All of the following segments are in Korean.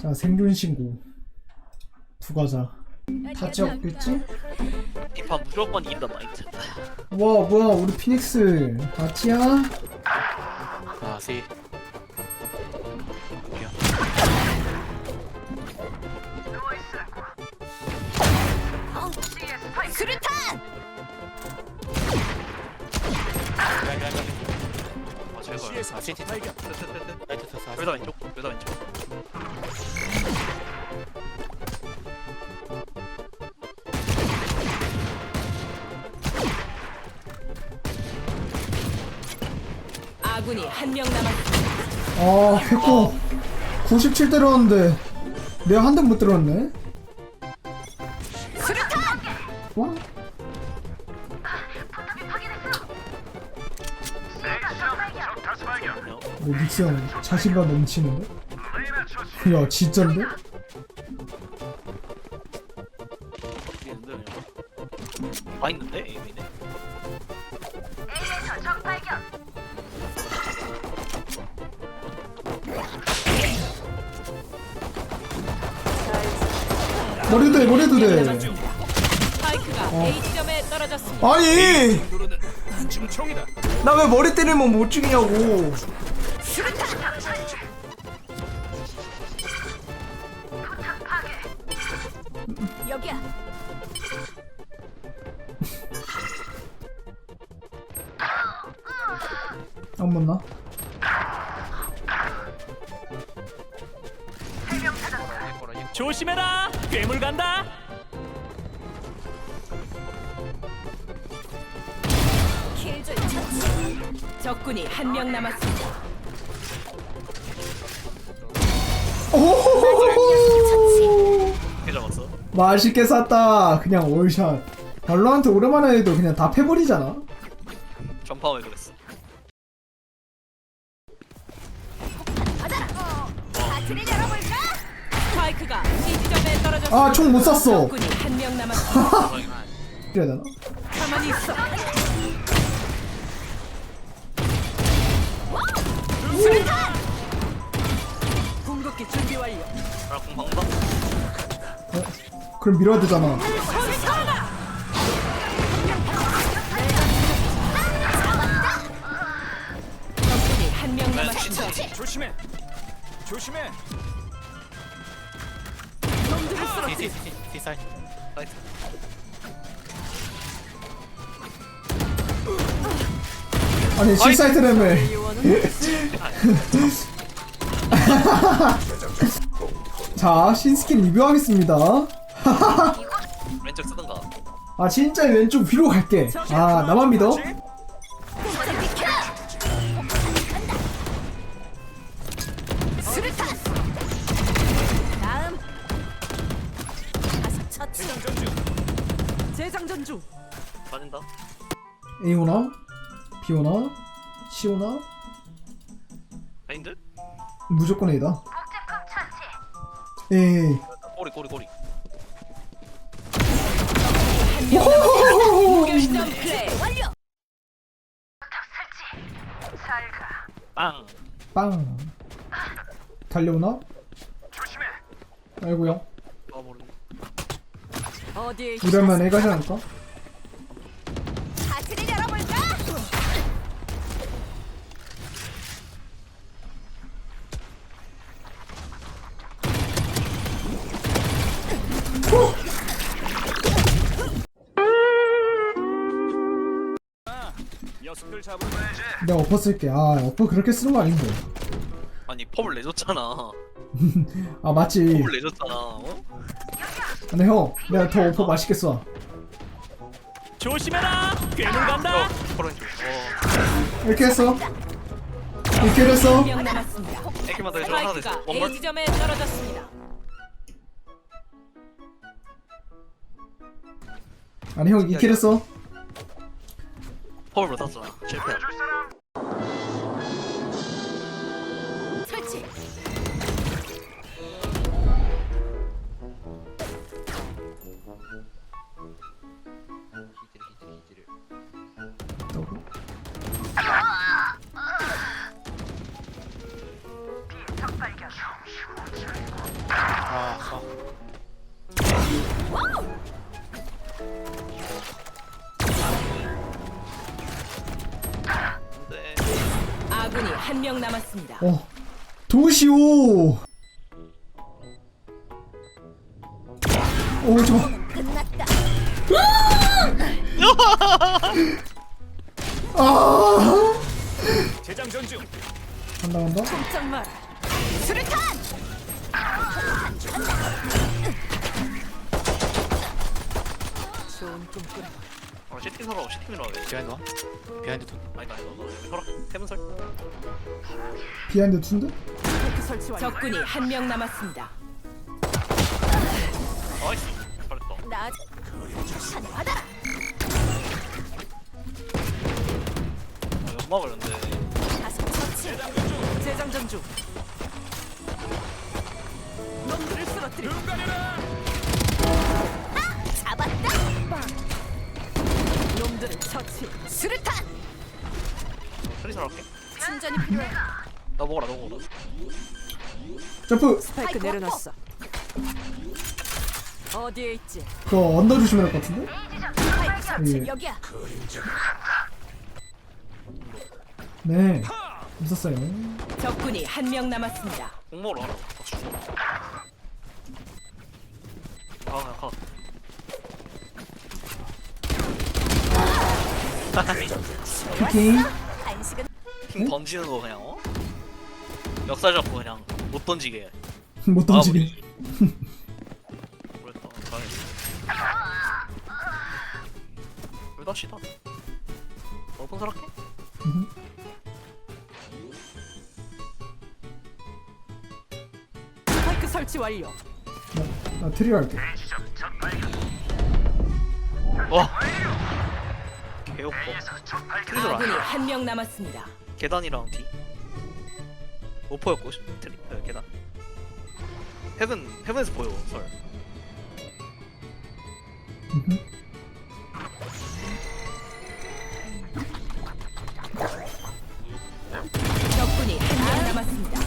자 생존 신고 부가자 다치 없겠지? 이 판 무조건 이긴다 마인드. 와 뭐야 우리 피닉스 다치야? 아, 세. 수류탄! 어, 제발. 아, 세티 발견. 라이트 탔어. 여기다 왼쪽. 여기다 왼쪽. 아군이 한 명 남았습니다. 아 했고 97 때렸는데 내가 한 대못 수류탄! 와? 뭐 닉스 형 자신감 넘치는데? 야 진짠데? 머리도 돼 머리도 돼 스파이크가 어. A 지점에 떨어졌습니다. 아니 나 왜 머리 때리면 못 죽이냐고 여기야. 안 맞나? 조심해라 괴물 간다. 적군이 한 명 남았습니다. 오호호호호 개 잡았어. 맛있게 쌌다 그냥 월샷 발로한테 오랜만에 해도 그냥 다 패버리잖아 전파 왜 그랬어? 스파이크가 C 지점에 떨어졌습니다. 아총못 쐈어 적군이 한 명 남았습니다. 이래야 되나? 가만히 있어. 수류탄! 궁극기 준비 완료. 아? 어? 그럼 밀어야 되잖아 적군이 한 명 남았습니다. 조심해 조심해 쓰러 사이. 라이트. 아니 실사이트라며 자 신스킨 리뷰하겠습니다 왼쪽 쓰던가. 아 진짜 왼쪽 위로 갈게 아 나만 믿어? 장전 중. 빠진다. A 오나? B 오나? C 오나? 마인드? 무조건 A다 에이 꼬리, 꼬리, 꼬리. 한명 남았습니다. 결점 플레이 완료. 빵. 빵 달려오나? 아, 모르네. 어디에 이러면 A 가지 않을까? 하트를 열어볼까? 녀석들 잡으러 내가 엎어 쓸게 아 엎어 그렇게 쓰는 거 아닌데 아니, 펌을 내줬잖아. 아 맞지 펌을 내줬잖아. 어? 근데 형 내가 더 엎어 맛있게 써 조심해라 괴물 간다 어. 와. 이렇게 했어 이렇게 했어 남았습니다. 애기만 더 해줘. 하나 더 있어. 스파이크가. A 지점에 떨어졌습니다. 아니 형 이렇게 했어 펌을 못 탔잖아. 실패. 설치. 아군이 한 명 남았습니다. 어. 도시오. 오, 잠깐. 아. 재장전 중. 간다 간다. 걱정 마라. 수류탄! 좋은 꿈 꾸라. 어 시팅 서로 시팅으로 하게 비하인드 와? 비하인드 투 아니다 아니다 너 여기 서라 해븐 설 비하인드 툰데? 테크 설치 완료. 적군이 한 명 남았습니다. 나이스 잘했다 나 받아라. 아, 연막을 근데 가슴 처치. 재장전 중. 놈들을 쓰러뜨리. 눈 가려라. 잡았다. 놈들을 처치. 수류탄. 트리설 할게 충전이 필요해. 나 먹어라 너 먹어라 점프 스파이크 내려놨어. 어디에 있지? 그거 언더 조심해야 할것 같은데? 스파이크 설치 예. 여기야. 네 있었어요 적군이 한 명 남았습니다. 공 먹으러 가라 아 그냥 가 한식은 킹 던지는 거 그냥 어? 역살 잡고 그냥 못 던지게. 못 던지게. 그랬다 잘했어 왜 다시다? 오픈 설할게 음. 스파이크 설치 완료. 나, 나 트리오 할게. 와 개욕보 트리설 아군이 안한명 남았습니다. 계단이랑 뒤 오퍼였고 트리 네, 계단 헤븐 헤븐에서 보여 설. 적군이 한 명 남았습니다.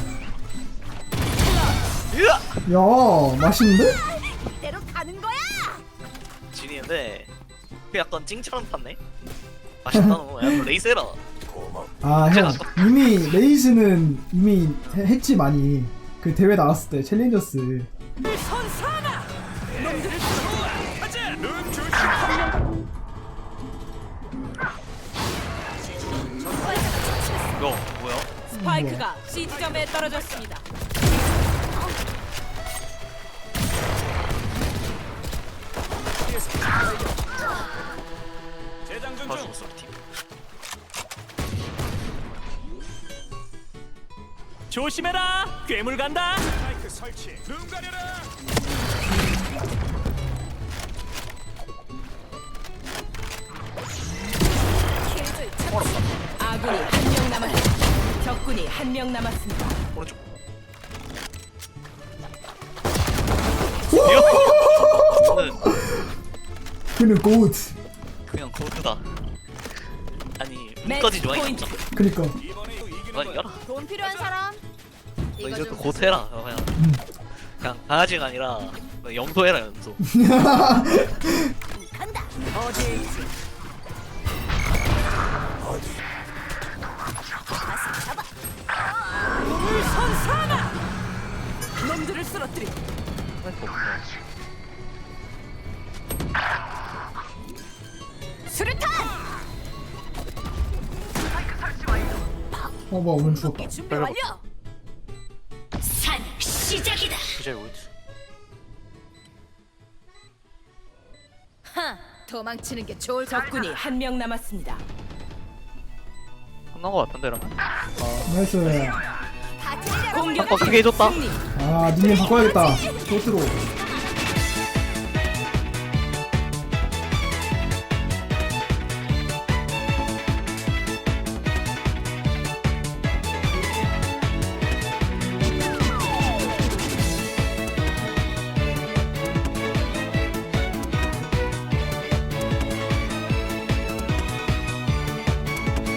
으아! 야 맛있는데? 이대로 가는 거야. 진이인데 그 약간 찡처럼 탔네 맛있다 너 레이세라 아 형 이미 레이즈는 이미 해- 했지 많이 그 대회 나갔을 때 챌린저스. 야 뭐야 스파이크가 C 지점에 떨어졌습니다. 죽었어 우리 팀 조심해라. 괴물 간다. 마이크 설치. 눈 가려라. 아군이 한 명 남았습니다. 적군이 한 명 남았습니다. 오른쪽 이거는 그는 곧 그냥 고드다 문까지 좋아해 포인트. 그니까 돈 필요한 사람? 너 이제 또 고트해라 너 그냥 그냥 강아지가 아니라 너 염소해라 염소 간다. 가슴 잡아. 몸을 선사나. 놈들을 쓰러뜨리. 어 뭐야 오늘 죽었다 준비 완료. 산 시작이다. 그제 어디 하, 도망치는 게 좋을 적군이 한 명 남았습니다. 끝난 거 같은데 이러면 나이스 공격 어, 크게 해줬다. 승리. 아 닉네임 바꿔야겠다 도트로